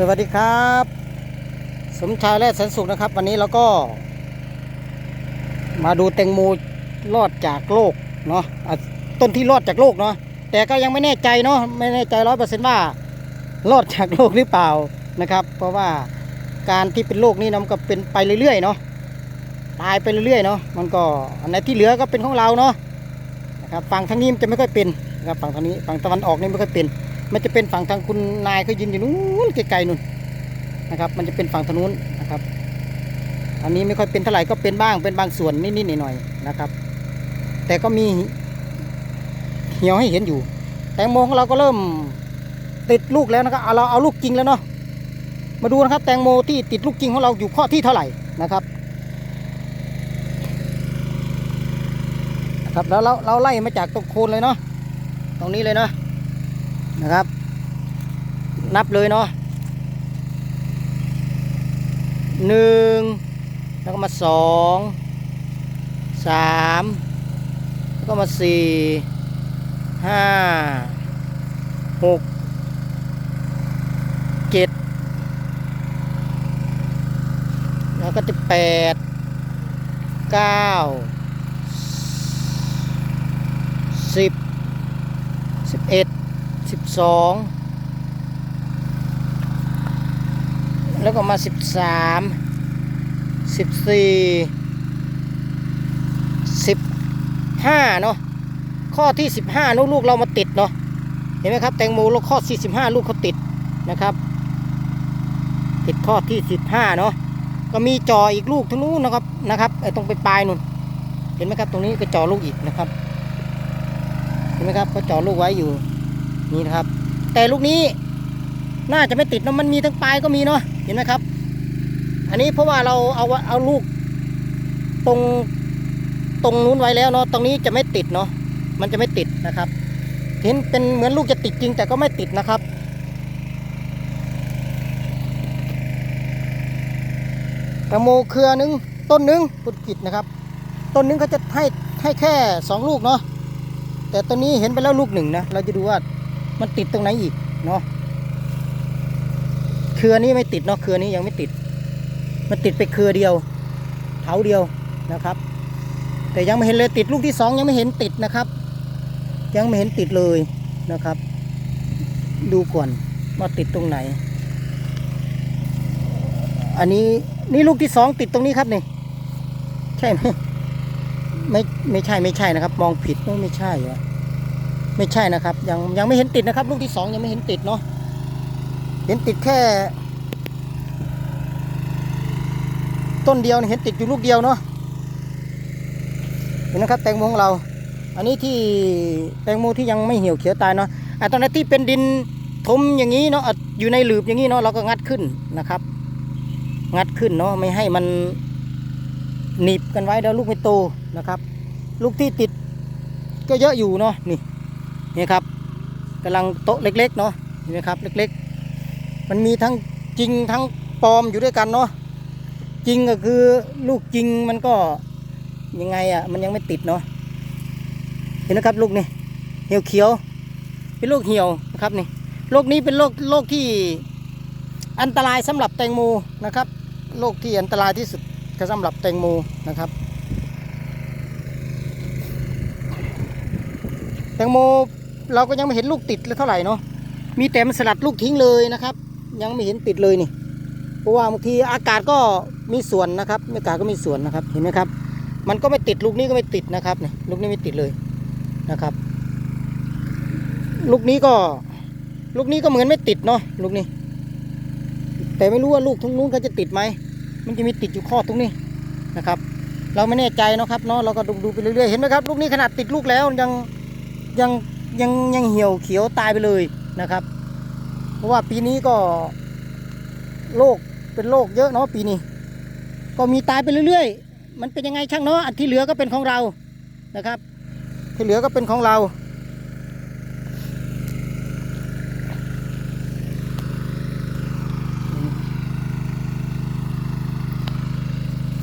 สวัสดีครับ สมชายและแสนสุขนะครับ วันนี้เราก็ มาดูแตงโมรอดจากโลกเนาะะต้นที่รอดจากโลกเนาะแต่ก็ยังไม่แน่ใจเนาะไม่แน่ใจร้อยเปอร์เซ็นต์ว่ารอดจากโลกหรือเปล่านะครับ เพราะว่าการที่เป็นโรคนี้เนาะมันก็เป็นไปเรื่อยๆเนาะตายไปเรื่อยๆเนาะมันก็อันไหนที่เหลือก็เป็นของเราเนาะนะครับฝั่งทางนี้มันจะไม่ค่อยเป็นนะครับฝั่งทางนี้ฝั่งตะวันออกนี่ไม่ค่อยเป็น มันจะเป็นฝั่งทางคุณนายเขายืนอยู่นู้นไกลๆนู่นนะครับ มันจะเป็นฝั่งทางนู้นนะครับ อันนี้ไม่ค่อยเป็นเท่าไหร่ก็เป็นบ้างเป็นบางส่วนนิดๆหน่อยๆนะครับ แต่ก็มีเหี่ยวให้เห็นอยู่ แตงโมของเราก็เริ่มติดลูกแล้วนะครับเราเอาลูกจริงแล้วเนาะมาดูนะครับ แตงโมที่ติดลูกจริงของเราอยู่ข้อที่เท่าไหร่นะครับครับแล้วเราเราไล่มาจากตรงโคนเลยเนาะตรงนี้เลยเนาะ นะครับ นับเลยเนาะหนึ่งแล้วก็มาสองสามแล้วก็มาสี่ห้าหกเจ็ดแล้วก็จะแปดเก้าสิบสิบเอ็ด สิบสองแล้วก็มาสิบสามสิบสี่สิบห้าเนาะข้อที่สิบห้าลูกลูกเรามาติดเนาะเห็นไหมครับ แตงโมลูกข้อสี่สิบห้าลูกเขาติดนะครับ ติดข้อที่สิบห้าเนาะก็มีจออีกลูกทั้งนู้นนะครับนะครับไอ้ตรงไปปลายนู่นเห็นไหมครับ ตรงนี้ก็จอลูกอีกนะครับ เห็นไหมครับก็จอลูกไว้อยู่ นี่นะครับ แต่ลูกนี้น่าจะไม่ติดเนอะมันมีทั้งปลายก็มีเนาะเห็นไหมครับ อันนี้เพราะว่าเราเอาเอาลูกตรงตรงนู้นไว้แล้วเนาะตรงนี้จะไม่ติดเนาะมันจะไม่ติดนะครับเห็นเป็นเหมือนลูกจะติดจริงแต่ก็ไม่ติดนะครับแตงโมเครือหนึ่งต้นหนึ่งพุดผิดนะครับ ต้นหนึ่งเขาจะให้ให้แค่สองลูกเนาะแต่ต้นนี้เห็นไปแล้วลูกหนึ่งนะเราจะดูว่า มันติดตรงไหนอีกเนาะเครือนี้ไม่ติดเนาะเครือนี้ยังไม่ติด มันติดไปเครือเดียวเถาเดียวนะครับ แต่ยังไม่เห็นเลยติดลูกที่สองยังไม่เห็นติดนะครับ ยังไม่เห็นติดเลยนะครับ ดูก่อนว่าติดตรงไหน อันนี้นี่ลูกที่สองติดตรงนี้ครับนี่ใช่ไหมไม่ไม่ใช่ไม่ใช่นะครับ มองผิดไม่ไม่ใช่อะ ไม่ใช่นะครับ ยังยังไม่เห็นติดนะครับ ลูกที่สองยังไม่เห็นติดเนาะเห็นติดแค่ ต้นเดียวเห็นติดอยู่ลูกเดียวเนาะเห็นนะครับ แตงโมของเรา อันนี้ที่แตงโมที่ยังไม่เหี่ยวเขียวตายเนาะอะตอนนั้นที่เป็นดินทมอย่างนี้เนาะอยู่ในหลืบอย่างนี้เนาะเราก็งัดขึ้นนะครับ งัดขึ้นเนาะไม่ให้มันหนีบกันไว้แล้วลูกไม่โตนะครับ ลูกที่ติดก็เยอะอยู่เนาะนี่ นี่ครับกำลังโต๊ะเล็กๆเนาะเห็นไหมครับเล็กๆ มันมีทั้งจริงทั้งปลอมอยู่ด้วยกันเนาะจริงก็คือลูกจริงมันก็ยังไงอะมันยังไม่ติดเนาะเห็นนะครับลูกนี่เหี่ยวเขียว เป็นลูกเหี่ยวนะครับนี่โรคนี้เป็นโรคโรคที่อันตรายสำหรับแตงโมนะครับโรคที่อันตรายที่สุดก็สำหรับแตงโมนะครับ แตงโม เราก็ยังไม่เห็นลูกติดเลยเท่าไหร่เนาะมีแต่มันสลัดลูกทิ้งเลยนะครับ ยังไม่เห็นติดเลยนี่ เพราะว่าบางทีอากาศก็มีส่วนนะครับอากาศก็มีส่วนนะครับเห็นไหมครับ มันก็ไม่ติดลูกนี้ก็ไม่ติดนะครับเนี่ยลูกนี้ไม่ติดเลยนะครับ ลูกนี้ก็ ลูกนี้ก็เหมือนไม่ติดเนาะลูกนี้ แต่ไม่รู้ว่าลูกทุกนู้นเขาจะติดไหมมันจะมีติดอยู่ข้อตรงนี้นะครับเราไม่แน่ใจนะครับเนาะเราก็ดูดูไปเรื่อยๆเห็นไหมครับ ลูกนี้ขนาดติดลูกแล้วยังยัง ยังยังเหี่ยวเขียวตายไปเลยนะครับ เพราะว่าปีนี้ก็โรคเป็นโรคเยอะเนาะปีนี้ ก็มีตายไปเรื่อยๆ มันเป็นยังไงช่างเนาะอันที่เหลือก็เป็นของเรานะครับ ที่เหลือก็เป็นของเรา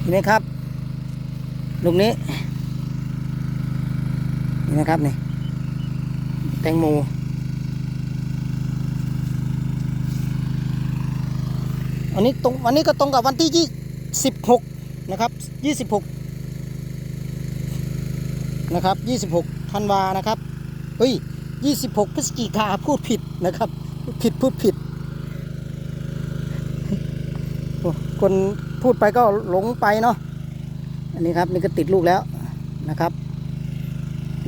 เห็นไหมครับลูกนี้เนไหมครับนี่ ตงโม อันนี้ตรงวันนี้ก็ตรงกับวันที่ยี่สิบหกนะครับยี่สิบหกนะครับยี่สิบหกธันวานะครับเฮ้ยยี่สิบหกพฤศจิกาพูดผิดนะครับ ผิดพูดผิด คนพูดไปก็หลงไปเนาะอันนี้ครับนี่ก็ติดลูกแล้วนะครับ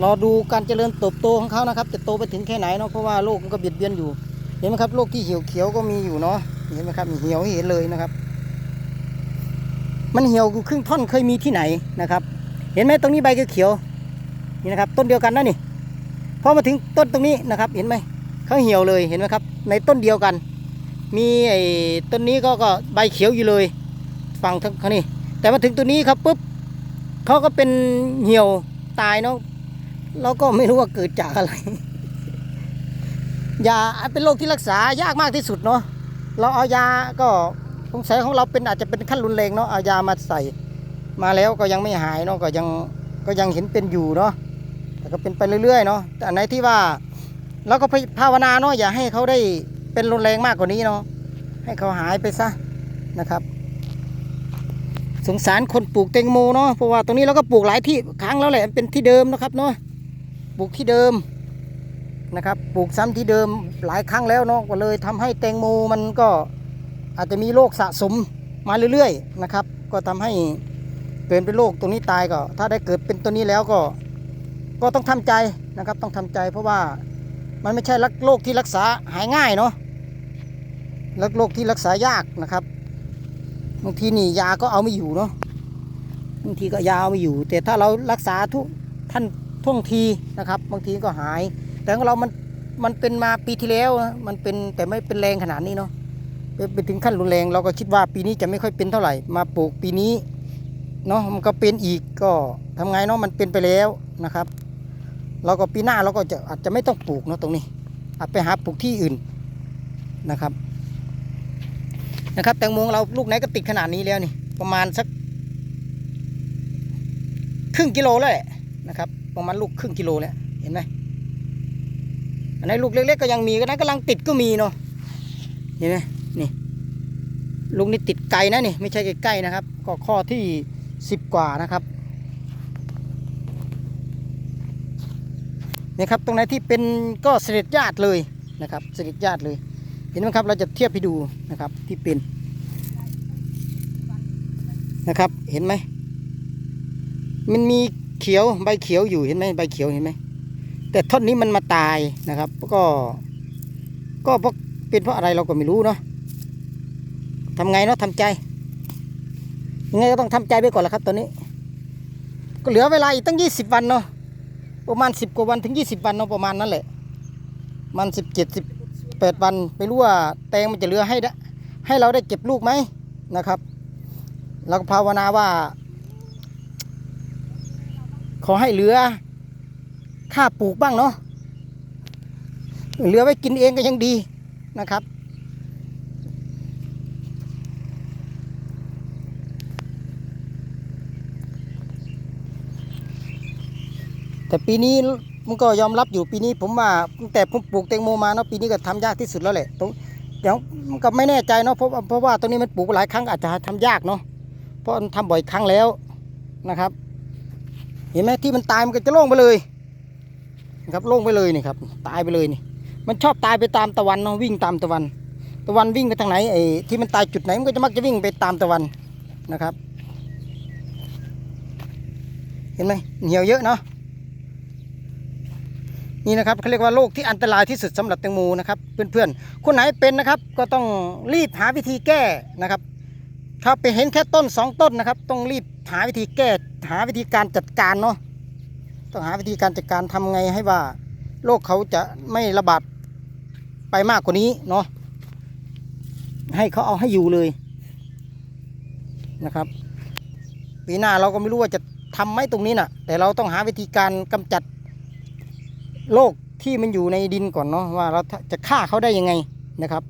รอดูการเจริญเติบโตของเขานะครับ จะโตไปถึงแค่ไหนเนาะเพราะว่าโลกมันก็เบียดเบียนอยู่ เห็นไหมครับโลกที่เหี่ยวเขียวก็มีอยู่เนาะเห็นไหมครับเหี่ยวเห็นเลยนะครับ มันเหี่ยวครึ่งท่อนเคยมีที่ไหนนะครับ เห็นไหมตรงนี้ใบเขียวๆนี่นะครับต้นเดียวกันนะนี่พอมาถึงต้นตรงนี้นะครับ เห็นไหมเขาเหี่ยวเลยเห็นไหมครับ ในต้นเดียวกัน มีไอ้ต้นนี้ก็ก็ใบเขียวอยู่เลยฝั่งทั้งนี่แต่มาถึงตัวนี้ครับปุ๊บเขาก็เป็นเหี่ยวตายเนาะ เราก็ไม่รู้ว่าเกิดจากอะไร ยาเป็นโรคที่รักษายากมากที่สุดเนาะเราเอายาก็สงสัยของเราเป็นอาจจะเป็นขั้นรุนแรงเนาะเอายามาใส่ มาแล้วก็ยังไม่หายเนาะก็ยังก็ยังเห็นเป็นอยู่เนาะแต่ก็เป็นไปเรื่อยๆเนาะแต่อันไหนที่ว่าเราก็ภาวนาเนาะอย่าให้เขาได้เป็นรุนแรงมากกว่านี้เนาะให้เขาหายไปซะนะครับ สงสารคนปลูกแตงโมเนาะเพราะว่าตรงนี้เราก็ปลูกหลายที่ครั้งแล้วแหละเป็นที่เดิมนะครับเนาะ ปลูกที่เดิมนะครับปลูกซ้ำที่เดิมหลายครั้งแล้วเนาะก็เลยทำให้แตงโมมันก็อาจจะมีโรคสะสมมาเรื่อยๆนะครับ ก็ทำให้เกิดเป็นโรคตรงนี้ตายก็ ถ้าได้เกิดเป็นตัวนี้แล้วก็ก็ต้องทำใจนะครับต้องทำใจเพราะว่ามันไม่ใช่โรคที่รักษาหายง่ายเนาะแล้วโรคที่รักษายากนะครับบางทีนี่ยาก็เอาไม่อยู่เนาะบางทีก็ยาเอาไม่อยู่ แต่ถ้าเรารักษาทุกท่าน ท่วงทีนะครับ บางทีก็หาย แต่ของเรามันมันเป็นมาปีที่แล้วนะมันเป็นแต่ไม่เป็นแรงขนาดนี้เนาะไปไปถึงขั้นรุนแรง เราก็คิดว่าปีนี้จะไม่ค่อยเป็นเท่าไหร่ มาปลูกปีนี้เนาะมันก็เป็นอีกก็ทำไงเนาะมันเป็นไปแล้วนะครับ เราก็ปีหน้าเราก็จะอาจจะไม่ต้องปลูกเนาะตรงนี้อาจไปหาปลูกที่อื่นนะครับ นะครับ แตงโมของเราลูกไหนก็ติดขนาดนี้แล้วนี่ประมาณสักครึ่งกิโลแล้วแหละนะครับ ประมาณลูกครึ่งกิโลแล้วเห็นไหมอันนี้ลูกเล็กๆก็ยังมีก็นะกำลังติดก็มีเนาะเห็นไหมนี่ลูกนี่ติดไกลนะนี่ไม่ใช่ใกล้ๆนะครับ ก็ข้อที่สิบกว่านะครับนี่ครับตรงไหนที่เป็นก็เสด็จญาติเลยนะครับ เสด็จญาติเลย เห็นไหมครับเราจะเทียบให้ดูนะครับที่เป็นนะครับเห็นไหมมันมี เขียวใบเขียวอยู่เห็นไหมใบเขียวเห็นไหมแต่ท่อนนี้มันมาตายนะครับก็ก็เพราะเป็นเพราะอะไรเราก็ไม่รู้เนาะทำไงเนาะทำใจยังไงก็ต้องทำใจไปก่อนละครับตอนนี้ ก็เหลือเวลาอีกตั้งยี่สิบวันเนาะประมาณสิบกว่าวันถึงยี่สิบวันเนาะประมาณนั้นแหละ มันสิบเจ็ดสิบแปดวันไม่รู้ว่าแตงมันจะเหลือให้ได้ให้เราได้เก็บลูกไหมนะครับเราก็ภาวนาว่า ขอให้เหลือค่าปลูกบ้างเนาะเหลือไว้กินเองก็ยังดีนะครับ แต่ปีนี้มันก็ยอมรับอยู่ปีนี้ผมว่าตั้งแต่ผมปลูกแตงโมมาเนาะปีนี้ก็ทำยากที่สุดแล้วแหละตรงเดี๋ยวมันก็ไม่แน่ใจเนาะเพราะเพราะว่าตรงนี้มันปลูกหลายครั้งอาจจะทำยากเนาะเพราะมันทำบ่อยครั้งแล้วนะครับ เห็นไหมที่มันตายมันก็จะโล่งไปเลยนะครับโล่งไปเลยนี่ครับตายไปเลยนี่มันชอบตายไปตามตะวันเนาะวิ่งตามตะวัน ตะวันวิ่งไปทางไหนไอ้ที่มันตายจุดไหนมันก็จะมักจะวิ่งไปตามตะวันนะครับ เห็นไหมเหี่ยวเยอะเนาะนี่นะครับเขาเรียกว่าโรคที่อันตรายที่สุดสำหรับแตงโมนะครับเพื่อนๆคนไหนเป็นนะครับก็ต้องรีบหาวิธีแก้นะครับถ้าไปเห็นแค่ต้นสองต้นนะครับ ต้องรีบ หาวิธีแก้หาวิธีการจัดการเนาะต้องหาวิธีการจัดการทำไงให้ว่าโรคเขาจะไม่ระบาดไปมากกว่านี้เนาะให้เขาเอาให้อยู่เลยนะครับปีหน้าเราก็ไม่รู้ว่าจะทำไหมตรงนี้นะ่ะ แต่เราต้องหาวิธีการกำจัดโรคที่มันอยู่ในดินก่อนเนาะว่าเราจะฆ่าเขาได้ยังไงนะครับ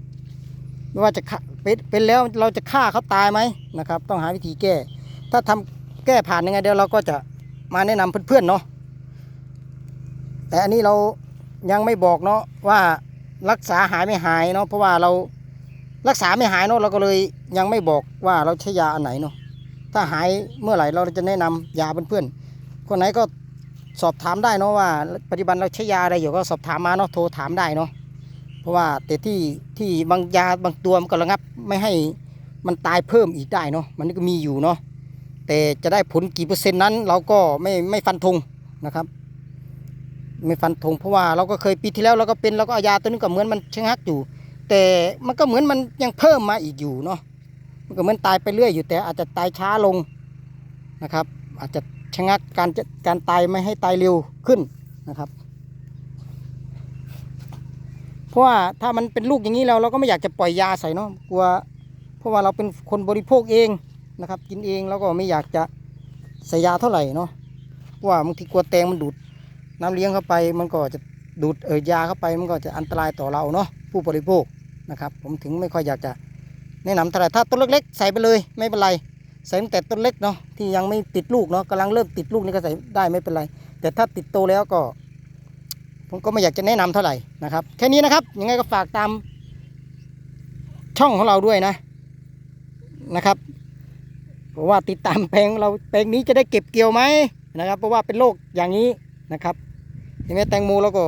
ไม่ว่าจะเป็นแล้วเราจะฆ่าเขาตายไหมนะครับ ต้องหาวิธีแก้ ถ้าทำแก้ผ่านยังไงเดี๋ยวเราก็จะมาแนะนำเพื่อนๆเนาะแต่อันนี้เรายังไม่บอกเนาะว่ารักษาหายไม่หายเนาะเพราะว่าเรารักษาไม่หายเนาะเราก็เลยยังไม่บอกว่าเราใช้ยาอันไหนเนาะถ้าหายเมื่อไหร่เราจะแนะนำยาเพื่อนๆคนไหนก็สอบถามได้เนาะว่าปัจจุบันเราใช้ยาอะไรอยู่ก็สอบถามมาเนาะโทรถามได้เนาะเพราะว่าแต่ที่ที่บางยาบางตัวมันก็ระงับไม่ให้มันตายเพิ่มอีกได้เนาะมันก็มีอยู่เนาะ แต่จะได้ผลกี่เปอร์เซ็นต์นั้น เราก็ไม่ไม่ฟันธงนะครับ ไม่ฟันธงเพราะว่าเราก็เคยปีที่แล้วเราก็เป็นเราก็เอายาตัวนี้ก็เหมือนมันชะงักอยู่ แต่มันก็เหมือนมันยังเพิ่มมาอีกอยู่เนาะมันก็เหมือนตายไปเรื่อยอยู่แต่อาจจะตายช้าลงนะครับ อาจจะชะงักการจะการตายไม่ให้ตายเร็วขึ้นนะครับเพราะว่าถ้ามันเป็นลูกอย่างนี้เราเราก็ไม่อยากจะปล่อยยาใส่เนาะกลัวเพราะว่าเราเป็นคนบริโภคเอง นะครับ กินเองแล้วก็ไม่อยากจะใส่ยาเท่าไหร่เนาะว่าบางทีกลัวแตงมันดูดน้ำเลี้ยงเข้าไป มันก็จะดูดเออยาเข้าไป มันก็จะอันตรายต่อเราเนาะผู้บริโภคนะครับ ผมถึงไม่ค่อยอยากจะแนะนำเท่าไหร่ถ้าต้นเล็กๆ ใส่ไปเลยไม่เป็นไรใส่ตั้งแต่ต้นเล็กเนาะที่ยังไม่ติดลูกเนาะกำลังเริ่มติดลูกนี่ก็ใส่ได้ไม่เป็นไร แต่ถ้าติดโตแล้วก็ ผมก็ไม่อยากจะแนะนำเท่าไหร่นะครับแค่นี้นะครับยังไงก็ฝากตามช่องของเราด้วยนะนะครับ เพราะว่าติดตามแปลงเราแปลงนี้จะได้เก็บเกี่ยวไหมนะครับ เพราะว่าเป็นโรคอย่างนี้นะครับเห็นไหมแตงโมแล้วก็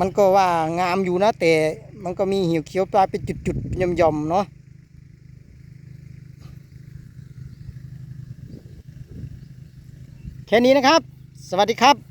มันก็ว่างามอยู่นะ แต่มันก็มีเหี่ยวเขียวปลายเป็นจุดๆย่อมๆเนาะแค่นี้นะครับ สวัสดีครับ